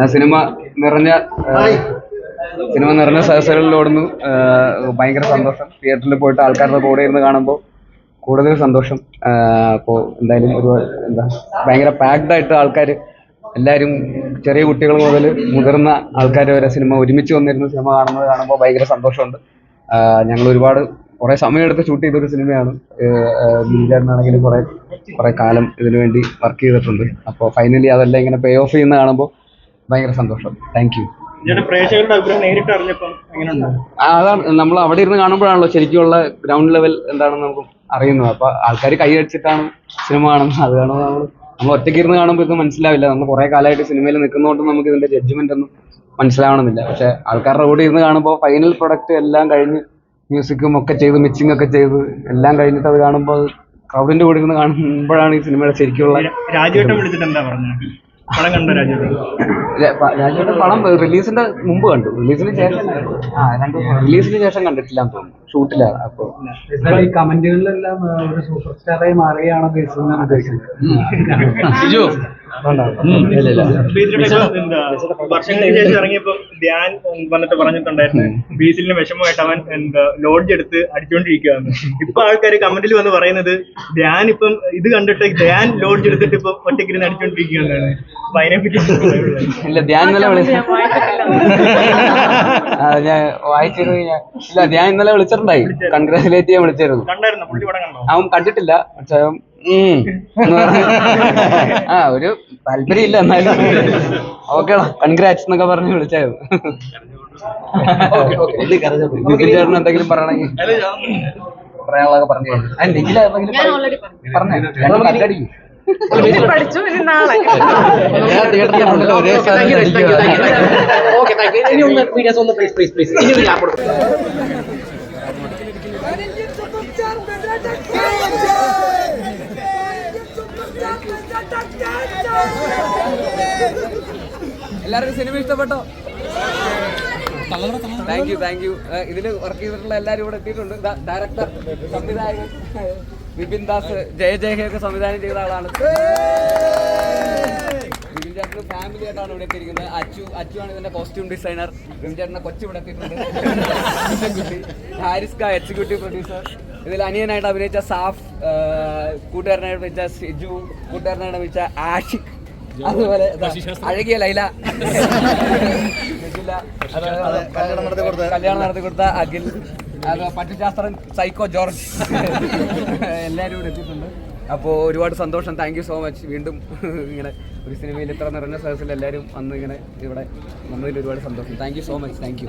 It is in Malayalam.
ആ സിനിമ നിറഞ്ഞ സിനിമ നിറഞ്ഞ സദസ്സുകളിൽ ഓടുന്നു. ഭയങ്കര സന്തോഷം. തിയേറ്ററിൽ പോയിട്ട് ആൾക്കാരുടെ കൂടെ ഇരുന്ന് കാണുമ്പോൾ കൂടുതൽ സന്തോഷം. അപ്പോൾ എന്തായാലും ഒരു എന്താ ഭയങ്കര പാക്ഡ് ആയിട്ട് ആൾക്കാർ എല്ലാവരും ചെറിയ കുട്ടികൾ മുതൽ മുതിർന്ന ആൾക്കാർ വരെ സിനിമ ഒരുമിച്ച് വന്നിരുന്ന സിനിമ കാണുന്നത് കാണുമ്പോൾ ഭയങ്കര സന്തോഷമുണ്ട്. ഞങ്ങൾ ഒരുപാട് കുറേ സമയമെടുത്ത് ഷൂട്ട് ചെയ്തൊരു സിനിമയാണ്. ബിജാറിനാണെങ്കിലും കുറേ കുറേ കാലം ഇതിനു വേണ്ടി വർക്ക് ചെയ്തിട്ടുണ്ട്. അപ്പോൾ ഫൈനലി അതെല്ലാം ഇങ്ങനെ പേ ഓഫ് ചെയ്യുന്ന കാണുമ്പോൾ ഭയങ്കര സന്തോഷം. താങ്ക് യു പ്രേക്ഷകരുടെ അഭിപ്രായം നേരിട്ട് അതാണ്. നമ്മൾ അവിടെ ഇരുന്ന് കാണുമ്പോഴാണല്ലോ ശരിക്കുള്ള ഗ്രൗണ്ട് ലെവൽ എന്താണെന്ന് നമുക്ക് അറിയുന്നത്. അപ്പൊ ആൾക്കാർ കൈയടിച്ചിട്ടാണ് സിനിമ കാണുന്നത്. അത് കാണുമ്പോൾ നമ്മൾ നമ്മൾ ഒറ്റയ്ക്ക് ഇരുന്ന് കാണുമ്പോൾ ഇത് മനസ്സിലാവില്ല. നമ്മൾ കുറെ കാലമായിട്ട് സിനിമയിൽ നിൽക്കുന്നതുകൊണ്ട് നമുക്ക് ഇതിന്റെ ജഡ്ജ്മെന്റ് ഒന്നും മനസ്സിലാവണമെന്നില്ല. പക്ഷെ ആൾക്കാരുടെ കൂടെ ഇരുന്ന് കാണുമ്പോൾ ഫൈനൽ പ്രൊഡക്റ്റ് എല്ലാം കഴിഞ്ഞ് മ്യൂസിക്കും ഒക്കെ ചെയ്ത് മിക്സിംഗ് ഒക്കെ ചെയ്ത് എല്ലാം കഴിഞ്ഞിട്ട് അത് കാണുമ്പോൾ ക്രൗഡിന്റെ കൂടെ ഇരുന്ന് കാണുമ്പോഴാണ് ഈ സിനിമയുടെ ശരിക്കുള്ള രാജുവേട്ടൻ വിളിച്ചിട്ട് എന്താ പറഞ്ഞത്? പടം കണ്ടോ രാജേട്ടൻ? ര- രാജുവിന്റെ പടം റിലീസിന്റെ മുമ്പ് കണ്ടു. റിലീസിന് ശേഷം ആ രണ്ട് റിലീസിന് ശേഷം കണ്ടിട്ടില്ല എന്ന് തോന്നുന്നു. ഷൂട്ടിലാണ്. അപ്പൊ ഈ കമന്റുകളിലെല്ലാം ഒരു സൂപ്പർ സ്റ്റാറായി മാറുകയാണ് ഇപ്പൊ എന്താ? വർഷങ്ങൾക്ക് ശേഷം ഇറങ്ങിയപ്പോ ധ്യാൻ വന്നിട്ട് പറഞ്ഞിട്ടുണ്ടായിരുന്നു. ബീച്ചിലിന് വിഷമമായിട്ട് അവൻ എന്താ ലോഡ്ജ് എടുത്ത് അടിച്ചോണ്ടിരിക്കുകയാണ് ഇപ്പൊ ആൾക്കാർ കമന്റിൽ വന്ന് പറയുന്നത് ധ്യാൻ ഇപ്പം ഇത് കണ്ടിട്ട് ധ്യാൻ ലോഡ്ജ് എടുത്തിട്ട് ഇപ്പൊ അപ്പൊ അതിനെപ്പറ്റി ഇല്ല ധ്യാൻ ഇന്നലെ വിളിച്ചു ഞാൻ വായിച്ചിരുന്നു ഞാൻ ഇല്ല ധ്യാൻ ഇന്നലെ വിളിച്ചിട്ടുണ്ടായി കൺഗ്രാചുലേറ്റ് ചെയ്യാൻ വിളിച്ചായിരുന്നു. കണ്ടായിരുന്നു പുള്ളി കണ്ടോ? അവൻ കണ്ടിട്ടില്ല. പക്ഷെ അവൻ ഉം എന്ന് പറഞ്ഞു. ആ ഒരു താല്പര്യം ഇല്ല എന്നാലും ഓക്കേടാ കൺഗ്രാറ്റ്സ് എന്നൊക്കെ പറഞ്ഞ് വിളിച്ചായിരുന്നു. എന്തെങ്കിലും പറയണെങ്കിൽ പറയാനുള്ളതൊക്കെ പറഞ്ഞു. ആ എന്തെങ്കിലും ഞാൻ already പറഞ്ഞു. പറഞ്ഞേ? കല്ലടിക്കും പഠിച്ചു ഇനി നാളെ. ഞാൻ തിയേറ്ററിൽ ഒരേ സ്ഥലത്ത് ഇരിക്കുവാ. ഇനി ഒന്ന് മീഡിയാസ് ഒന്ന് പ്ലീസ് പ്ലീസ് പ്ലീസ് ഇനി ഞാൻ കൊടുക്കും എല്ലാവർക്കും സിനിമ ഇഷ്ടപ്പെട്ടോ? താങ്ക് യു താങ്ക് യു ഇതിൽ വർക്ക് ചെയ്തിട്ടുള്ള എല്ലാവരും ഇവിടെ എത്തിയിട്ടുണ്ട്. ഡയറക്ടർ സംവിധായകൻ വിപിൻ ദാസ് ജയ ജയഹേ ഒക്കെ സംവിധാനം ചെയ്ത ആളാണ്. വിപിൻ ചേട്ടന് ഫാമിലി ആയിട്ടാണ് ഇവിടെ എത്തിയിരിക്കുന്നത്. അച്ചു അച്ചു ആണ് ഇതിന്റെ കോസ്റ്റ്യൂം ഡിസൈനർ വിപിൻ കൊച്ചു ഇവിടെ എത്തിയിട്ടുണ്ട്. ഹാരിസ്ക എക്സിക്യൂട്ടീവ് പ്രൊഡ്യൂസർ ഇതിൽ അനിയനായിട്ട് അഭിനയിച്ച സാഫ് കൂട്ടുകാരനായിട്ട് അഭിനയിച്ച സിജു കൂട്ടുകാരനായിട്ട് അഭിനയിച്ച ആഷിഖ് അതുപോലെ അഴകിയ ലൈല. കല്യാണം നടത്തി കൊടുത്ത അഖിൽ. അത് പട്ടിശാസ്ത്രം സൈക്കോ ജോർജ്. എല്ലാവരും ഇവിടെ എത്തിയിട്ടുണ്ട്. അപ്പോൾ ഒരുപാട് സന്തോഷം. താങ്ക് യു സോ മച്ച് വീണ്ടും ഇങ്ങനെ ഒരു സിനിമയിൽ ഇത്ര നിറഞ്ഞ സദസ്സിൽ എല്ലാവരും വന്ന് ഇങ്ങനെ ഇവിടെ വന്നതിൽ ഒരുപാട് സന്തോഷം. Thank you so much thank you